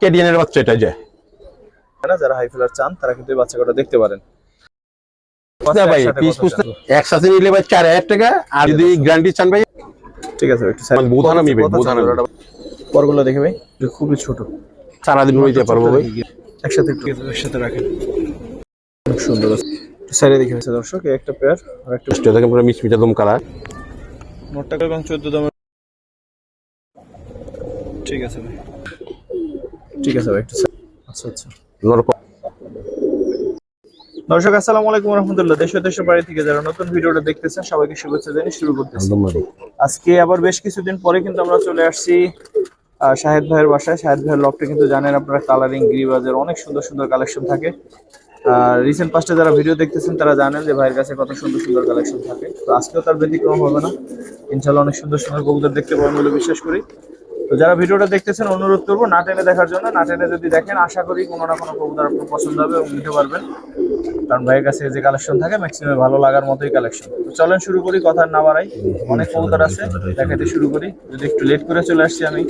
কেডিয়ানের বাচ্চা এটা যে? না যারা হাই ফেলার চান তারা কিন্তু এই বাচ্চা কটা দেখতে পারেন। ভাই পিস পিস একসাথে নিলে ভাই চার হাজার টাকা আর যদি গ্যারান্টি চান ভাই ঠিক আছে একটু বোধানামি ভাই। পরগুলো দেখে ভাই। এটা খুবই ছোট। সারাদিন পারব ভাই। একসাথে একটু। একসাথে রাখেন। অনেক সুন্দর দেখে হয়েছে দর্শক একটা পেয়ার আর একটা এটা দেখেন পুরো মিচমিচা দম কালার নোট টাকা এবং চোদ্দ দামের ঠিক আছে ভাই। ঠিক আছে ভাই একটু আচ্ছা আচ্ছা। দর্শক আসসালামু আলাইকুম রহমতুল্লাহ। দেশ দেশের বাড়ি থেকে যারা নতুন ভিডিওটা দেখতেছেন সবাইকে শুভেচ্ছা জানিয়ে শুরু করতেছি। আজকে আবার বেশ কিছুদিন পরে কিন্তু আমরা চলে আসছি শাহেদ ভাইয়ের বাসায়। শাহেদ ভাইয়ের লকটা কিন্তু জানেন আপনারা কালারিং গ্রিবাজের অনেক সুন্দর সুন্দর কালেকশন থাকে। রিসেন্ট পাস্টে যারা ভিডিও দেখতেছেন তারা জানেন যে ভাইয়ের কাছে কত সুন্দর সুন্দর কালেকশন থাকে। তো আজকেও তার ব্যতিক্রম হবে না। ইনশাল্লাহ অনেক সুন্দর সুন্দর কবুতর দেখতে পাবেন বলে বিশ্বাস করি। তো যারা ভিডিওটা দেখতেছেন অনুরোধ করব না টেনে দেখার জন্য। না টেনে যদি দেখেন আশা করি কোনো না কোনো কবুতর আপনার পছন্দ হবে এবং নিতে পারবেন। কারণ ভাইয়ের কাছে যে কালেকশন থাকে ম্যাক্সিমাম ভালো লাগার মতোই কালেকশন তো চলেন শুরু করি কথা আর না বাড়াই। অনেক কবুতর আছে দেখাতে শুরু করি। যদি একটু লেট করে চলে আসছি আমি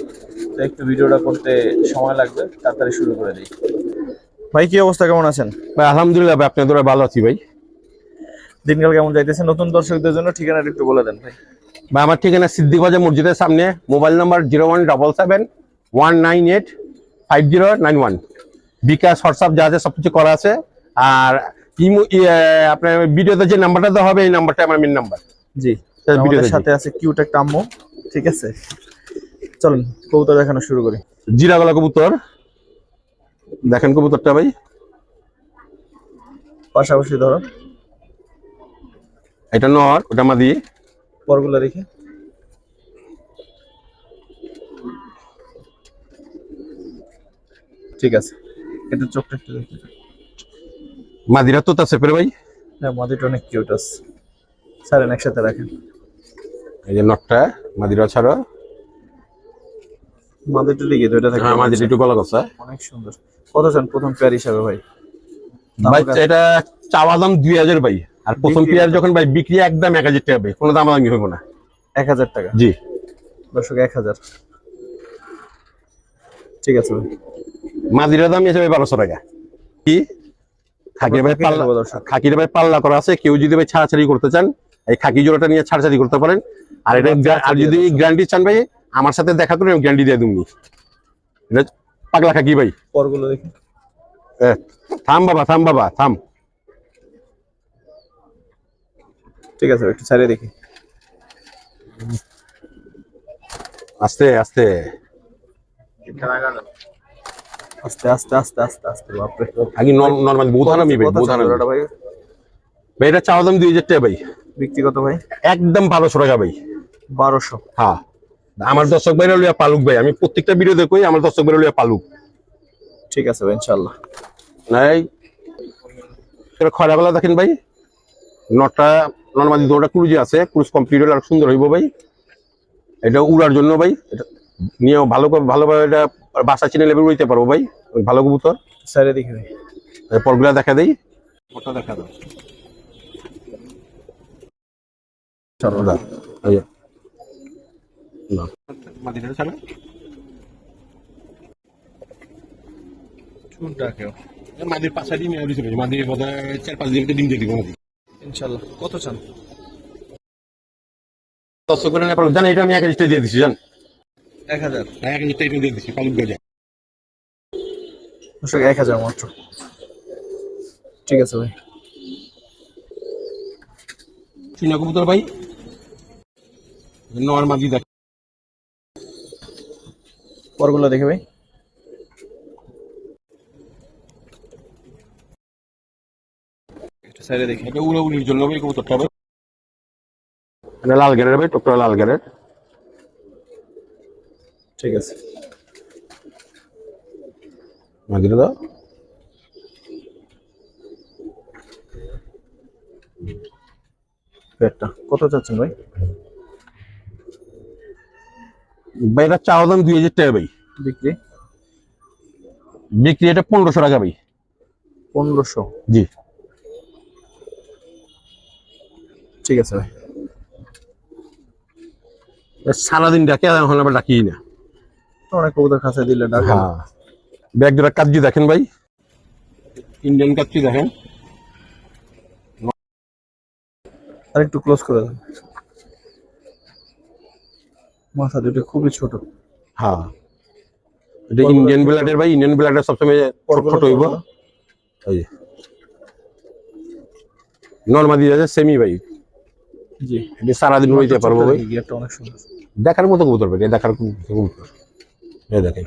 তো একটু ভিডিওটা করতে সময় লাগবে তাড়াতাড়ি শুরু করে দিই। ভাই কি অবস্থা? কেমন আছেন? ভাই আলহামদুলিল্লাহ ভাই আপনাদের ভালো আছি ভাই। দিনকাল কেমন যাইতেছে? নতুন দর্শকদের জন্য ঠিকানাটা একটু বলে দেন ভাই। ভাই আমার ঠিকানা সিদ্দিক বাজার মসজিদের সামনে। Mobile number zero one double seven one nine eight five zero nine one. BKash WhatsApp যা আছে সব কিছু করা আছে। আর ইমো ইয়ে, আপনার ভিডিওতে যে নাম্বারটা দেওয়া হবে এই নাম্বারটা আমার মেন নাম্বার। জি ভিডিওতে সাথে আছে কিউট একটা আম্মু ঠিক আছে? চলুন কবুতর দেখানো শুরু করি। জিরা গলা কবুতর। দেখেন কবুতরটা ভাই। পাশাপাশি ধরো। এটা নর ওটা মাদি। পরগুলো দেখি। ঠিক আছে। এটা চোখটা একটু দেখি। মাদিরা তো আছে পেরে ভাই। হ্যাঁ মাদিটা অনেক কিউট আছে। স্যারেন একসাথে রাখেন। এই যে নটটা মাদিরা ছাড়া। মাদিটা দিকে দুইটা থাকে হ্যাঁ মাদিরা একটু গলা কষা অনেক সুন্দর। কত চান প্রথম পেয়ার হিসাবে ভাই? ভাই এটা চাওয়া দাম দুই হাজার ভাই। আর প্রথম পেয়ার যখন ভাই বিক্রি একদম এক হাজার টাকা কোনো দাম দামি হইব না। এক হাজার টাকা? জি। দর্শক এক হাজার। ঠিক আছে ভাই। মাদিরা দাম হিসেবে বারোশো টাকা। কি? খাকির ভাই পাল্লা। খাকির ভাই পাল্লা করা আছে কেউ যদি ভাই ছাড়াছাড়ি করতে চান এই খাকি জোড়াটা নিয়ে ছাড়াছাড়ি করতে পারেন। আর এটা আর যদি গ্যারান্টি চান ভাই আমার সাথে দেখা করে আমি গ্যারান্টি দিয়ে দুমনি। এটা পাগলা খাকি ভাই। পরগুলো দেখি। থাম বাবা থাম বাবা থাম। ঠিক আছে একটু ছাড়িয়ে দেখি। আস্তে আস্তে। আস্তে আস্তে আস্তে আস্তে আস্তে বাপরে। আগে নর্মাল বোধানামি ভাই কত বোধানামি ভাই। ভাই এটা চাওয়া দাম দুই হাজার টাকা ভাই। ব্যক্তিগত ভাই? একদম বারোশো টাকা ভাই। বারোশো। হ্যাঁ। আমার দর্শক ভাইরা লইয়া পালুক ভাই আমি প্রত্যেকটা ভিডিও দেখই আমার দর্শক ভাইরা লইয়া পালুক। ঠিক আছে ভাই ইনশাল্লাহ নাই। খয়রাবেলা দেখেন ভাই। নটা নর্মালি দুটা ক্রুজে আছে ক্রুজ কমপ্লিট হলে আর সুন্দর হইব ভাই। এটা উড়ার জন্য ভাই এটা নিয়ে ভালো করে ভালোভাবে এটা বাসা চিনে লেভেল উড়াইতে পারব ভাই ভালো কবুতর। ছাড়িয়ে দেখি ভাই পরগুলা দেখা দেই। ওটা দেখা দাও। চলো দা এই যে। না। মাদিটা ছাড়া। চুনটাকেও মাদির পাঁচটা ডিম দিতে মাদির বোধ চার পাঁচ দিন ডিম দিয়ে দিব মাদি ইনশাল্লাহ কত চান? দর্শক করে নেপাল জান এটা আমি এক দিয়ে দিচ্ছি জান। এক হাজার? এক দিয়ে দিচ্ছি পালুক গজা। দর্শক এক হাজার মাত্র। ঠিক আছে ভাই। চীনা কবুতর ভাই। দেখ পরগুলো দেখে ভাই। সাইডে দেখি। এটা উড়ে উড়ির জন্য ভাই কবুতরটা ভাই এটা লাল গেরের ভাই টুকরা লাল গেরের। ঠিক আছে। মাদিটা দাও পেটটা কত চাচ্ছেন ভাই? ভাই এটা চাওয়া দাম দুই হাজার টাকা ভাই। বিক্রি? বিক্রি এটা পনেরোশো টাকা ভাই। পনেরোশো? জি। ঠিক আছে ভাই। সারাদিন ডাকে এখন আবার ডাকি না। অনেক কবুতর খাঁচা দিলে ডাকা। হ্যাঁ। ব্যাগ জোড়া কাচ্চি দেখেন ভাই। ইন্ডিয়ান কাচ্চি দেখেন। আর একটু ক্লোজ করে দেন। মাথা দুটো খুবই ছোট। হ্যাঁ। এটা ইন্ডিয়ান ব্লাডের ভাই ইন্ডিয়ান ব্লাডের সবসময় ছোট ছোট হইব। ওই যে। নর্মাদি আছে সেমি ভাই। জি। এটা সারাদিন রইতে পারব ভাই। গিয়ারটা অনেক সুন্দর দেখার মতো কবুতর ভাই দেখার কবু- কবুতর। এই দেখেন।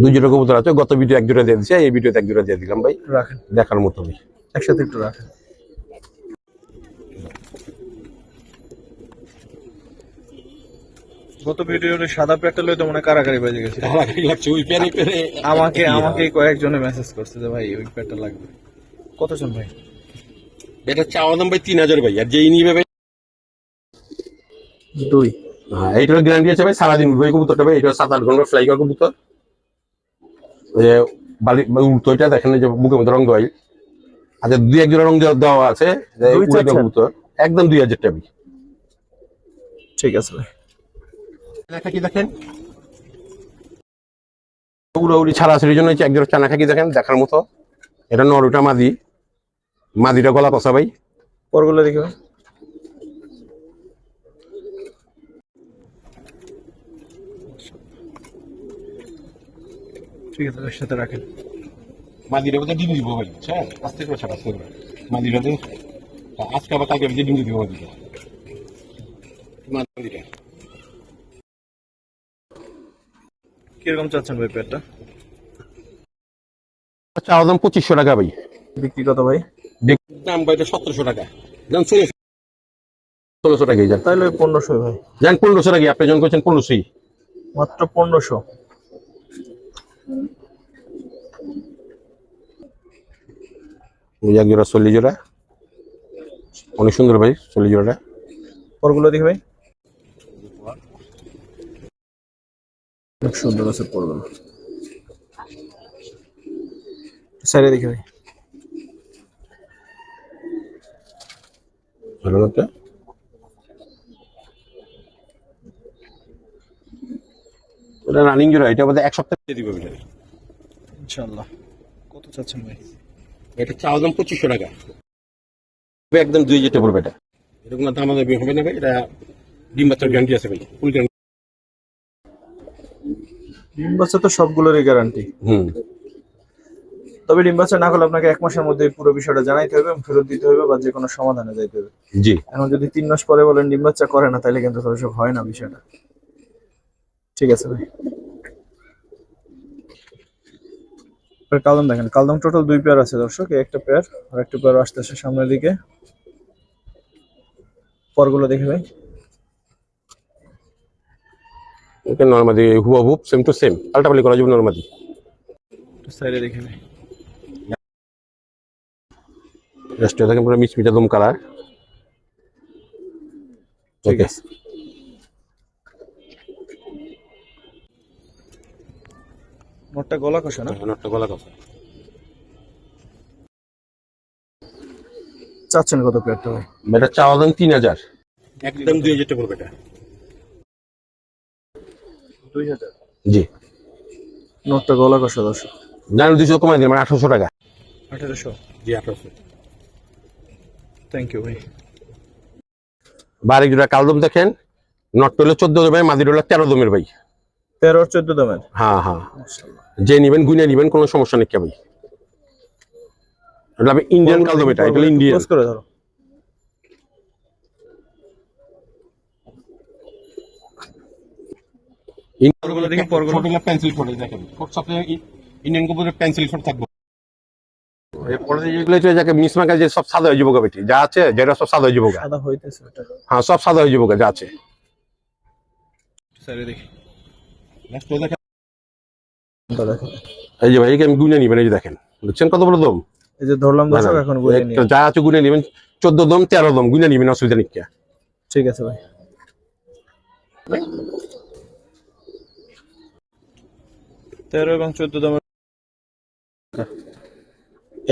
দুই জোড়া কবুতর আছে গত ভিডিও এক জোড়া দিয়ে দিচ্ছে এই ভিডিওতে এক জোড়া দিয়ে দিলাম ভাই। রাখেন। দেখার মতো ভাই। একসাথে একটু রাখেন। গত ভিডিওতে সাদা প্যাটটা লইতে মনে কারাকারি বেজে গেছে। ওই পেরে পেরে। আমাকে আমাকে কয়েকজনে মেসেজ করছে যে ভাই ওই প্যাটটা লাগবে। কতজন ভাই? এটা চাওয়া দাম ভাই তিন হাজার ভাই আর যেই নিবে ভাই দুই। হ্যাঁ এইটার গ্যারান্টি আছে ভাই সারাদিন উঠবে কবুতরটা ভাই এটা সাত আট ঘণ্টা ফ্লাই করা কবুতর। বালি উল্টোটা দেখেন যে বুকের মধ্যে রং দেওয়াই আচ্ছা দুই এক জোড়া রং দেওয়া- আছে? কবুতর। একদম দুই হাজার টাকা ঠিক আছে ভাই। কি দেখেন। উড়াউড়ি ছাড়া আসার জন্য হচ্ছে এক জোড়া চানা খাকি দেখেন দেখার মতো। এটা নরুটা মাদি। মাদিটা গলা কষা ভাই। পরগুলো দেখি ভাই। ঠিক আছে সাথে রাখেন। মাদিটা বোধহয় ডিম দিব ভাই। হ্যাঁ আস্তে করে ছাড়া আস্তে করে। মাদিটা তো আজকে আবার কালকে ডিম দিব মাদিটা মাদিটা। কীরকম চাচ্ছেন ভাই প্যাটটা চাওয়া দাম পঁচিশশো টাকা ভাই। বিক্রি কত ভাই? দাম ভাই সতেরোশো টাকা। দাম ষোলোশো ষোলোশো টাকাই যান পনেরোশো ভাই। যান পনেরোশো টাকা আপনি জন করছেন পনেরোশোই মাত্র পনেরোশো। এক জোড়া চল্লিশ জোড়া। অনেক সুন্দর ভাই চল্লিশ জোড়াটা। পরগুলো দেখি ভাই। অনেক সুন্দর আছে পরগুলো। সাইডে দেখি ভাই। ভালো কথা ওটা রানিং জোড়া এটা বোধহয় এক সপ্তাহ দিয়ে দিবে এটা ইনশাল্লাহ কত চাচ্ছেন ভাই? এটা চাওয়া দাম পঁচিশশো টাকা। একদম দুই টাকা পড়বে এটা। এরকম দাম দামি হবে না ভাই এটা ডিম বাচ্চার গ্যারান্টি আছে ভাই ফুল গ্যারান্টি ডিম বাচ্চা তো সবগুলোরই গ্যারান্টি হুম। তবে ডিম বাচ্চা না করলে আপনাকে এক মাসের মধ্যে পুরো বিষয়টা জানাইতে হবে এবং ফেরত দিতে হবে বা যে কোনো সমাধানে যাইতে হবে। জি। এখন যদি তিন মাস পরে বলেন ডিম বাচ্চা করে না তাহলে কিন্তু সব হয় না বিষয়টা। ঠিক আছে ভাই। কালদম দেখেন কালদম টোটাল দুই পেয়ার আছে দর্শক একটা পেয়ার আর একটা পেয়ার আসতেছে সামনের দিকে। পরগুলো দেখে ভাই। ওকে নর্মাদি হুয়া হুপ সেম টু সেম পাল্টাপালি করা যাবে নর্মাদি। সাইডে দেখে ভাই। রেস্টুরেন্ট থাকে পুরো মিচমিচা দম কালার ঠিক আছে। মোটটা গলা কষা না? নটটা গলা কথা চাচ্ছেন কত ভাই? এটা চাওয়া দাম তিন হাজার। একদম দুই হাজার টাকা এটা। দুই হাজার? জি। নোটটা গলা কষা দর্শক। জানো দুশো কমাই দিলাম আঠারোশো টাকা। আঠারোশো? জি আঠারোশো। থ্যাংক ইউ ভাই। বারেক জোড়া কালদম দেখেন? নট হলো চোদ্দ দমের মাদির হলো তেরো দমের ভাই। তেরো চোদ্দ দামের? হ্যাঁ হ্যাঁ। যে নিবেন গুনে নিবেন কোনো সমস্যা নেই ভাই। এটা আমি ইন্ডিয়ান কালদম এটা এটা ইন্ডিয়ান করে ধরো। পরগুলো। পেন্সিল ফোটে দেখেন। ইন্ডিয়ান কবুতরের পেন্সিল ফোট থাকবে। পরে যেগুলো হচ্ছে যাকে মিসমাকা যে সব সাদা হয়ে যাব বেটি যা আছে যেটা সব সাদা হয়ে যাব সাদা হইতেছে হ্যাঁ সব সাদা হয়ে যাব যা আছে। সাইডে দেখি। দেখেন। ওটা দেখো এই যে ভাই আমি গুনে নিবেন এই যে দেখেন। বুঝছেন কত বড় দম? এই যে ধরলাম দর্শক এখন গুনে নিই যা আছে গুনে নিবেন চোদ্দ দম তেরো দম গুনে নিবেন অসুবিধা নেই কে। ঠিক আছে ভাই। তেরো এবং চোদ্দ দামের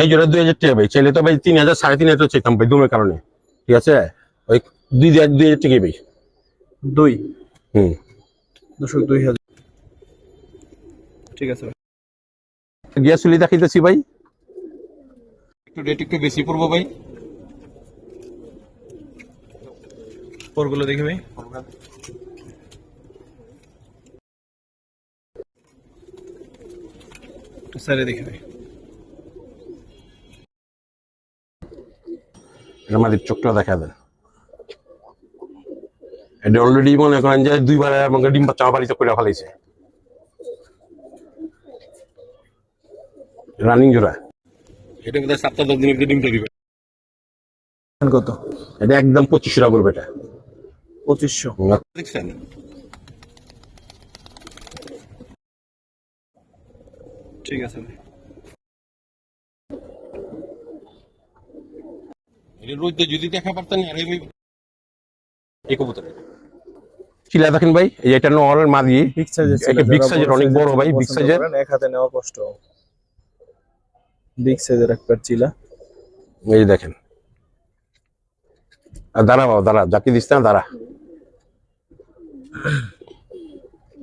এই জোড়া দুই হাজার টাকা ভাই। চাইলে তো ভাই তিন হাজার সাড়ে তিন হাজার চাইতাম ভাই দমের কারণে। ঠিক আছে? ওই দুই হাজার দুই হাজার টাকা ভাই। দুই? হুম। দর্শক দুই হাজার। ঠিক আছে ভাই। গ্যাস চুলি দেখাইতেছি ভাই। একটু রেট একটু বেশি পড়ব ভাই। পরগুলো দেখি ভাই। সাইডে দেখি ভাই। এটা মাটির চোখটা দেখা দেন। এটা অলরেডি মনে করেন যে দুইবার আমাকে ডিম বাচ্চা বাড়িতে করে ফেলাইছে। রানিং জোড়া। এটা বোধহয় সপ্তাহ দশ দিনের ডিম তৈরি করে। কত? এটা একদম পঁচিশশো টাকা করবে এটা। পঁচিশশো। দেখছেন? ঠিক আছে ভাই যদি দেখা পারতেন আর এই কবুতরের চিলা দেখেন ভাই? এই এটা নর মাদি বিগ সাইজের এটা অনেক বড় ভাই, size এর। এক হাতে নেওয়া কষ্ট। বিগ সাইজের এক প্যার চিলা। এই দেখেন। আর দাঁড়া বাবা দাঁড়া জাকি দিস না দাঁড়া।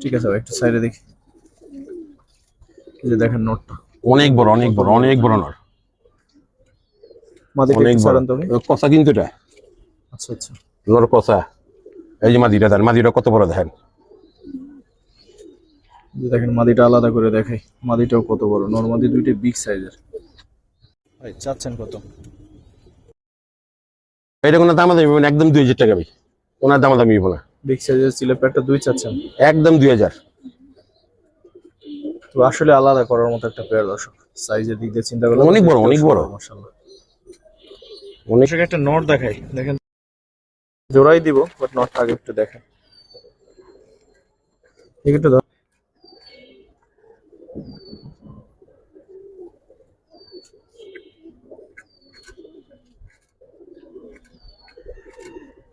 ঠিক আছে ভাই একটু সাইডে দেখি। যে দেখেন নোটটা অনেক বড় অনেক বড় অনেক বড় নর। মাদিটা অনেক কষা কিন্তু এটা। আচ্ছা আচ্ছা। কষা। এই যে মাদিটা দেন মাদিটা কত বড় দেখেন? যে দেখেন মাদিটা আলাদা করে দেখাই। মাদিটাও কত বড় নরমাদি দুইটা বিগ সাইজের ভাই চাচ্ছেন কত? এটা কোনো দাম দামি না একদম দুই হাজার টাকা ভাই। ওনার দাম দামি না। বিগ সাইজের দুই চাচ্ছেন? একদম দুই হাজার। তো আসলে আলাদা করার মতো একটা পেয়ার দর্শক। সাইজের দিক দিয়ে চিন্তা করলে অনেক বড়, অনেক বড়। মাশাআল্লাহ। অনেক একটা নট দেখাই। দেখেন। জোড়াই দিব বাট নটটা আগে একটু দেখেন। একটু ধর।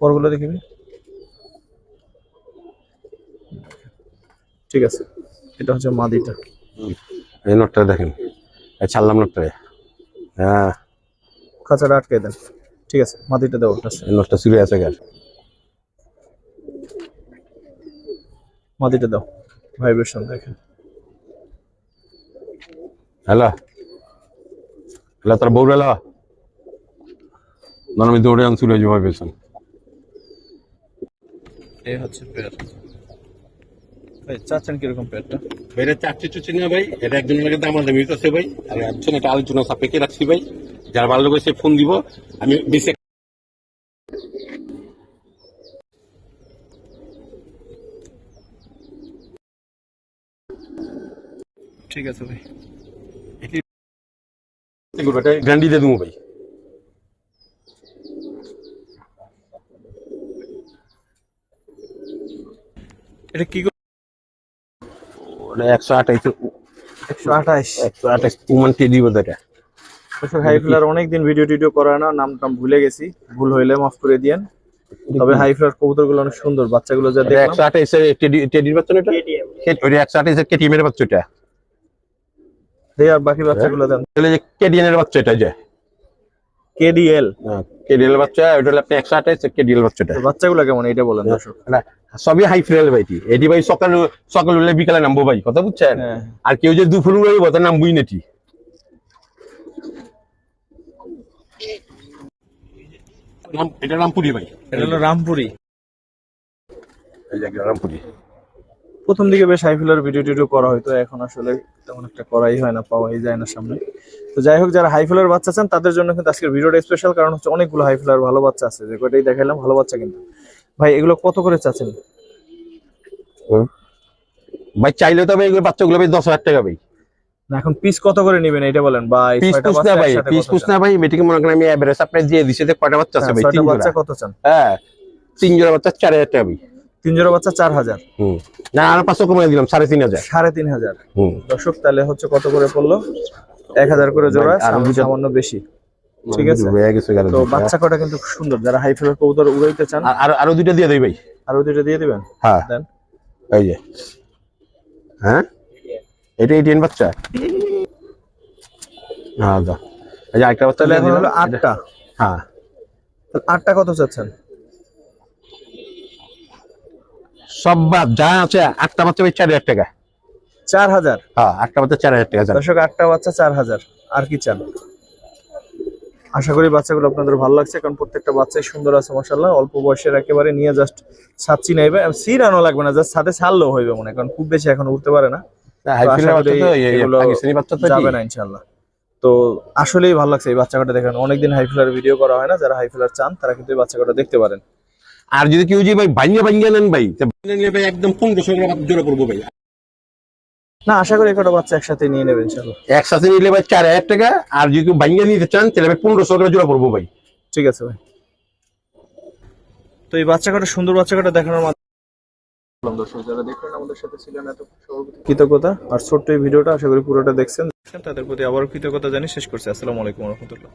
পরগুলো দেখিবি ঠিক আছে। এটা হচ্ছে মাদিটা। এই নটটা দেখেন। ছাড়লাম নটটা হ্যাঁ। খাঁচাটা আটকে দেন। ঠিক আছে মাদিটা দেবো এই নটটা চুরে আছে গাছ মাদিটা দাও ভাইব্রেশন দেখেন। হ্যালো? হ্যালো তোর বউ এলো না আমি দৌড়ে আন চুলে যাব পেছন এই হচ্ছে পেয়ার ভাই চাচ্ছেন কীরকম পেয়ারটা এটা চারটে চুচি না ভাই। এটা একজনের লাগে দাম দামি আছে ভাই। আর একজন এটা আলোচনা সাপেক্ষে রাখছি ভাই। যার ভালো লাগে সে ফোন দিব। আমি বেশি ঠিক আছে ভাই। গ্যান্ডি দিয়ে দেবো ভাই। এটা কি ওটা একশো আঠাইশ একশো আঠাশ একশো আঠাইশ উমান টি দিব এটা হাই ফ্লার অনেকদিন ভিডিও টিডিও করা না নাম টাম ভুলে গেছি। ভুল হইলে মাফ করে দিয়েন। তবে হাই ফ্লার কবুতরগুলো অনেক সুন্দর বাচ্চাগুলো যা দেখলাম। একশো আঠাইশের টেডি- টেডির বাচ্চা না এটা ওইটা একশো আঠাইশের কেটিএমের বাচ্চা এটা? এই আর বাকি বাচ্চাগুলো দেন। তাহলে যে কেডিএনের বাচ্চা এটা যে? কেডিএল। কেডিএল বাচ্চা ওইটা হলো আপনি একশো আঠাইশ কেডিএল বাচ্চাটা বাচ্চাগুলো কেমন এটা বলেন দর্শক। না, সবই হাই ফ্রেল ভাইটি এটি ভাই সকাল সকাল হলে বিকালে নামবো ভাই কথা বুঝছেন? হ্যাঁ। আর কেউ যে দুপুর উড়াইব তার নামবই নাটি এটা রামপুরি ভাই। এটা হলো রামপুরি। এই যে রামপুরি। প্রথম দিকে বেশ হাই ফ্লার ভিডিও টিডিও করা হয়তো এখন আসলে তেমন একটা করাই হয় না পাওয়াই যায় না সামনে। তো যাই হোক যারা হাই ফ্লার বাচ্চা চান তাদের জন্য কিন্তু আজকের ভিডিওটা স্পেশাল কারণ হচ্ছে অনেকগুলো হাই ফ্লার ভালো বাচ্চা আছে। যে কয়টাই দেখাইলাম ভালো বাচ্চা কিন্তু। ভাই এগুলো কত করে চাচ্ছেন? ভাই চাইলে তবে এগুলো বাচ্চাগুলো ভাই দশ হাজার টাকা ভাই। এখন পিস কত করে নেবেন? এটা বলেন এই পিস ছয়টা না ভাই পিস কত না ভাই মেয়েটিকে মনে করেন আমি অ্যাভারেজ আপনার দিয়ে দিছি যে কয়টা বাচ্চা আছে হ্যাঁ, ভাই তিন বাচ্চা কত চান? হ্যাঁ তিন জোড়া বাচ্চা চার হাজার টাকা ভাই। তিন জোড়া বাচ্চা চার হাজার? হুম। না আর পাঁচশো কমাই দিলাম সাড়ে তিন হাজার। সাড়ে তিন হাজার। হুম। দর্শক তাহলে হচ্ছে কত করে পড়ল? এক হাজার করে জোড়া ভাই, সামান্য বেশি। ঠিক আছে। তো বাচ্চা কটা কিন্তু সুন্দর। যারা হাই ফ্লার কবুতর উড়াইতে চান আর আরো- দুইটা দিয়ে দেই ভাই। আর দুইটা দিয়ে দিবেন? হ্যাঁ। দেন। এই যে। হ্যাঁ? এটা এটিএন বাচ্চা? হ্যাঁ দা এই যে আরেকটা বাচ্চা এখন হলো আটটা। হ্যাঁ। আটটা কত চাচ্ছেন? সব বাদ যা আছে আটটা বাচ্চা ভাই চার হাজার টাকা। চার হাজার? হ্যাঁ আটটা বাচ্চা চার হাজার টাকা দর্শক আটটা বাচ্চা চার হাজার। আর কি চান? আশা করি বাচ্চাগুলো আপনাদের ভালো লাগছে কারণ প্রত্যেকটা বাচ্চাই সুন্দর আছে মশাল্লাহ অল্প বয়সের একেবারে নিয়ে জাস্ট ছাচ্ছি নাইবে। সির আনো লাগবে না জাস্ট সাথে ছাড়লেও হইবে মনে কারণ খুব বেশি এখন উঠতে পারে না। ফিল্ডের করি বাচ্চা তো বাচ্চা যাবে না ইনশাল্লাহ আসলেই ভালো লাগছে এই বাচ্চাটা দেখেন। অনেকদিন হাই ফিলার ভিডিও করা হয় না যারা হাই ফিলার চান তারা কিন্তু এই বাচ্চাটা দেখতে পারেন। আর যদি কেউ যে ভাই ভাঙ্গা ভাঙ্গা নেন ভাই ভাই একদম পনেরোশো টাকা জোড়া পড়ব ভাই। না আশা করি একটা বাচ্চা একসাথে নিয়ে নেবেন একসাথে নিলে ভাই চার হাজার টাকা আর যদি কেউ ভাঙ্গা নিতে চান তাহলে ভাই পনেরোশো টাকা জোড়া পড়ব ভাই। ঠিক আছে ভাই। তো এই বাচ্চা কটা সুন্দর বাচ্চা কাটা দেখানোর মাধ্যমে আমাদের সাথে ছিলেন এত কৃতজ্ঞতা। আর ছোট্ট এই ভিডিওটা আশা করি পুরোটা দেখছেন। তাদের প্রতি আবারও কৃতজ্ঞতা জানি শেষ করছি। আসসালামু আলাইকুম রহমতুল্লাহ।